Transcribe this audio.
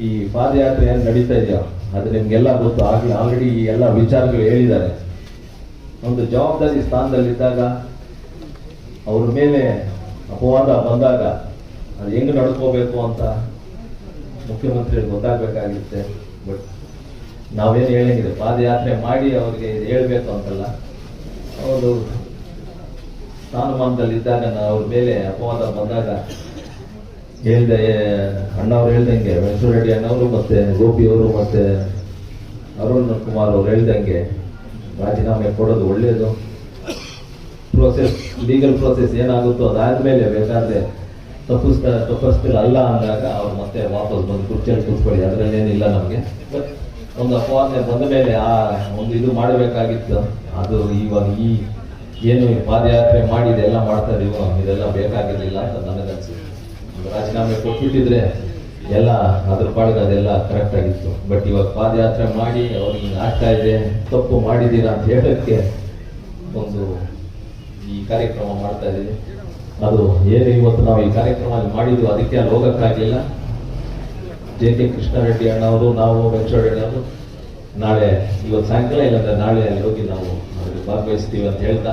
ಈ ಪಾದಯಾತ್ರೆ ಏನು ನಡೀತಾ ಇದೆಯೋ? ಅದು ನಿಮ್ಗೆಲ್ಲ ಗೊತ್ತು. ಆಗಲಿ ಆಲ್ರೆಡಿ ಈ ಎಲ್ಲ ವಿಚಾರಗಳು ಹೇಳಿದ್ದಾರೆ. ಒಂದು ಜವಾಬ್ದಾರಿ ಸ್ಥಾನದಲ್ಲಿದ್ದಾಗ, ಅವ್ರ ಮೇಲೆ ಅಪವಾದ ಬಂದಾಗ, ಅದು ಹೆಂಗ್ ನಡ್ಕೋಬೇಕು ಅಂತ ಮುಖ್ಯಮಂತ್ರಿಗಳು ಗೊತ್ತಾಗಬೇಕಾಗಿತ್ತೆ ಬಟ್ ನಾವೇನು ಹೇಳಂಗಿದೆ ಪಾದಯಾತ್ರೆ ಮಾಡಿ ಅವ್ರಿಗೆ ಹೇಳಬೇಕು ಅಂತಲ್ಲ. ಅವರು ಸ್ಥಾನಮಾನದಲ್ಲಿದ್ದಾಗ ಅವ್ರ ಮೇಲೆ ಅಪವಾದ ಬಂದಾಗ ಹೇಳ್ದೆ ಅಣ್ಣವ್ರು ಹೇಳ್ದಂಗೆ ರೆಡ್ಡಿ ಅಣ್ಣವರು ಮತ್ತೆ ಗೋಪಿ ಅವರು ಮತ್ತೆ ಅರುಣ್ ಕುಮಾರ್ ಅವ್ರು ಹೇಳ್ದಂಗೆ, ರಾಜೀನಾಮೆ ಕೊಡೋದು ಒಳ್ಳೇದು. ಪ್ರೋಸೆಸ್ ಲೀಗಲ್ ಪ್ರೋಸೆಸ್ ಏನಾಗುತ್ತೋ ಅದಾದ್ಮೇಲೆ ಬೇಕಾದ್ರೆ ತಪ್ಪಿಸ್ತ ತಪ್ಪಿಸ್ತಿಲ್ಲ ಅಲ್ಲ ಅಂದಾಗ ಅವ್ರು ಮತ್ತೆ ವಾಪಸ್ ಬಂದು ಕುರ್ಚಿಯಲ್ಲಿ ಕೂತ್ಕೊಳ್ಳಿ. ಅದರಲ್ಲೇನಿಲ್ಲ ನಮಗೆ. ಬಟ್ ಒಂದು ಅಪವಾದನೆ ಬಂದ ಮೇಲೆ ಆ ಒಂದು ಇದು ಮಾಡಬೇಕಾಗಿತ್ತು. ಅದು ಇವಾಗ ಈ ಏನು ಪಾದಯಾತ್ರೆ ಮಾಡಿ ಇದೆಲ್ಲ ಮಾಡ್ತಾ ಇವಾಗ ಇದೆಲ್ಲ ಬೇಕಾಗಿರಲಿಲ್ಲ ಅಂತ ನನಗನ್ಸುತ್ತೆ. ರಾಜೀನಾಮೆ ಕೊಟ್ಬಿಟ್ಟಿದ್ರೆ ಎಲ್ಲ ಅದ್ರ ಪಾಡಿಗೆ ಅದೆಲ್ಲ ಕರೆಕ್ಟ್ ಆಗಿತ್ತು. ಬಟ್ ಇವಾಗ ಪಾದಯಾತ್ರೆ ಮಾಡಿ, ಅವ್ರಿಗೆ ಆಗ್ತಾ ಇದೆ, ತಪ್ಪು ಮಾಡಿದ್ದೀರಾ ಅಂತ ಹೇಳೋಕ್ಕೆ ಒಂದು ಈ ಕಾರ್ಯಕ್ರಮ ಮಾಡ್ತಾ ಇದ್ದೀವಿ ಅದು ಏನು ಇವತ್ತು ನಾವು ಈ ಕಾರ್ಯಕ್ರಮ ಮಾಡಿದ್ದು ಅದಕ್ಕೆ ಅಲ್ಲಿ ಹೋಗೋಕ್ಕಾಗಲಿಲ್ಲ ಜೆ ಕೆ ಕೃಷ್ಣಾರೆಡ್ಡಿ ಅಣ್ಣವರು, ನಾವು ವೆಂಕಟರೆಡ್ಡಿ ನಾಳೆ ಇವತ್ತು ಸಾಯಂಕಾಲ ಇಲ್ಲಾಂದ್ರೆ ನಾಳೆ ಅಲ್ಲಿ ಹೋಗಿ ನಾವು ಭಾಗವಹಿಸ್ತೀವಿ ಅಂತ ಹೇಳ್ತಾ